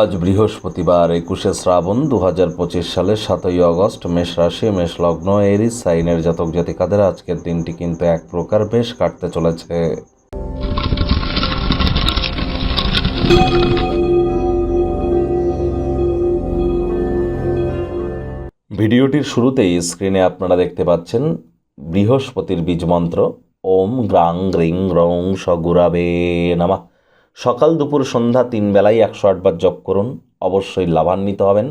আজ বৃহস্পতিবার একুশে শ্রাবণ দু হাজার পঁচিশ সালের সাতই আগস্ট, মেষ রাশি, মেষ লগ্ন, এরিস, সাইনের জাতক জাতিকাদের আজকের দিনটি কিন্তু এক প্রকার বেশ কাটতে চলেছে। ভিডিওটির শুরুতেই স্ক্রিনে আপনারা দেখতে পাচ্ছেন বৃহস্পতির বীজ মন্ত্র, ওম গ্রাং গ্রিং রং সগুরাবে নামা। সকাল দুপুর সন্ধ্যা তিন বেলায় একশো আটবার জপ করুন, অবশ্যই লাভান্বিত হবেন।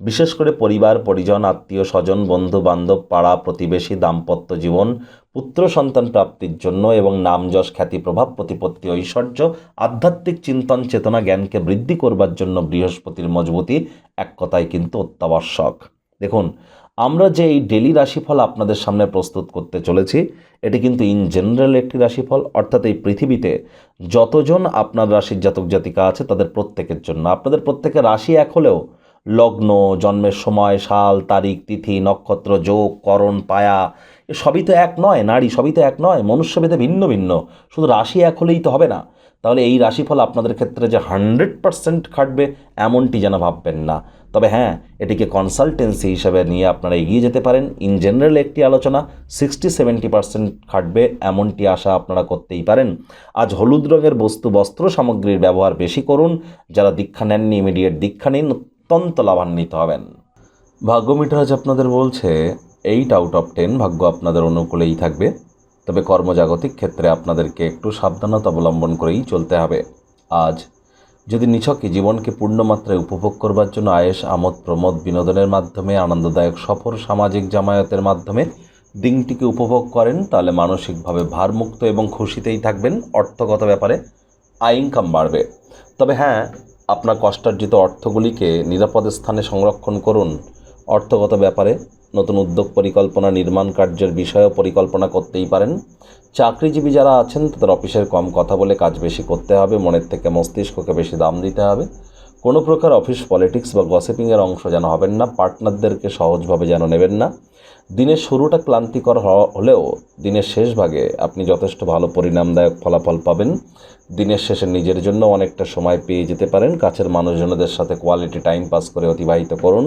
বিশেষ করে পরিবার, পরিজন, আত্মীয়, স্বজন, বন্ধু, বান্ধব, পাড়া, প্রতিবেশী, দাম্পত্য জীবন, পুত্র, সন্তান প্রাপ্তির জন্য এবং নাম যশ, খ্যাতি, প্রভাব, প্রতিপত্তি, ঐশ্বর্য, আধ্যাত্মিক চিন্তন, চেতনা, জ্ঞানকে বৃদ্ধি করবার জন্য বৃহস্পতির মজবুতি এক কথায় কিন্তু অত্যাবশ্যক। দেখুন আমরা যে এই ডেলি রাশিফল আপনাদের সামনে প্রস্তুত করতে চলেছি, এটি কিন্তু ইন জেনারেল একটি রাশিফল, অর্থাৎ এই পৃথিবীতে যতজন আপনার রাশির জাতক জাতিকা আছে তাদের প্রত্যেকের জন্য। আপনাদের প্রত্যেকের রাশি এক হলেও লগ্ন, জন্মের সময়, সাল, তারিখ, তিথি, নক্ষত্র, যোগ, করণ, পায়া সবই তো এক নয়, নারী সবই তো এক নয়, মনুষ্যভেদে ভিন্ন ভিন্ন। শুধু রাশি এক হলেই তো হবে না। তাহলে এই রাশিফল আপনাদের ক্ষেত্রে যে হান্ড্রেড পার্সেন্ট খাটবে, এমনটি যেন ভাববেন না। তবে হ্যাঁ এটিকে কনসালটেন্সি হিসেবে নিয়ে আপনারা এগিয়ে যেতে পারেন। ইন জেনারেল একটি আলোচনা সিক্সটি সেভেন্টি পার্সেন্ট খাটবে, এমনটি আশা আপনারা করতেই পারেন। আজ হলুদ রঙের বস্তু, বস্ত্র সামগ্রীর ব্যবহার বেশি করুন। যারা দীক্ষা নেননি ইমিডিয়েট দীক্ষা নিন, অত্যন্ত লাভান্বিত হবেন। ভাগ্য মিটার আজ আপনাদের বলছে এইট আউট অফ টেন ভাগ্য আপনাদের অনুকূলেই থাকবে। তবে কর্মজাগতিক ক্ষেত্রে আপনাদেরকে একটু সাবধানতা অবলম্বন করেই চলতে হবে। আজ, যদি নিছকই জীবনকে পূর্ণমাত্রায় উপভোগ করবার জন্য আয়েস আমোদ, প্রমোদ, বিনোদনের মাধ্যমে, আনন্দদায়ক সফর, সামাজিক জামায়াতের মাধ্যমে দিনটিকে উপভোগ করেন, তাহলে মানসিকভাবে ভারমুক্ত এবং খুশিতেই থাকবেন। অর্থগত ব্যাপারে আয় ইনকাম বাড়বে। তবে হ্যাঁ আপনার কষ্টার্জিত অর্থগুলিকে নিরাপদ স্থানে সংরক্ষণ করুন। অর্থগত ব্যাপারে নতুন উদ্যোগ পরিকল্পনা নির্মাণ কার্যের বিষয়েও পরিকল্পনা করতেই পারেন। চাকরিজীবী যারা আছেন, তাদের অফিসের কম কথা বলে কাজ বেশি করতে হবে, মনের থেকে মস্তিষ্ককে বেশি দাম দিতে হবে। কোনো প্রকার অফিস পলিটিক্স বা গসিপিংয়ের অংশ যেন হবেন না, পার্টনারদেরকে সহজভাবে যেন নেবেন না। দিনের শুরুটা ক্লান্তিকর হলেও দিনের শেষ ভাগে আপনি যথেষ্ট ভালো পরিণামদায়ক ফলাফল পাবেন। দিনের শেষে নিজের জন্য অনেকটা সময় পেয়ে যেতে পারেন। কাছের মানুষজনদের সাথে কোয়ালিটি টাইম পাস করে অতিবাহিত করুন।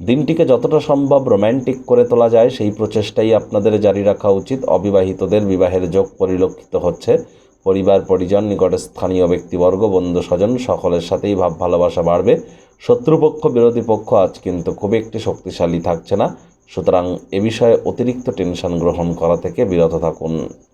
দিনটিকে যতটা সম্ভব রোম্যান্টিক করে তোলা যায়, সেই প্রচেষ্টাই আপনাদের জারি রাখা উচিত। অবিবাহিতদের বিবাহের যোগ পরিলক্ষিত হচ্ছে। পরিবার, পরিজন, নিকট স্থানীয় ব্যক্তিবর্গ, বন্ধু, স্বজন, সকলের সাথেই ভাব ভালোবাসা বাড়বে। শত্রুপক্ষ, বিরোধী পক্ষ আজ কিন্তু খুব একটি শক্তিশালী থাকছে না। সুতরাং এ বিষয়ে অতিরিক্ত টেনশন গ্রহণ করা থেকে বিরত থাকুন।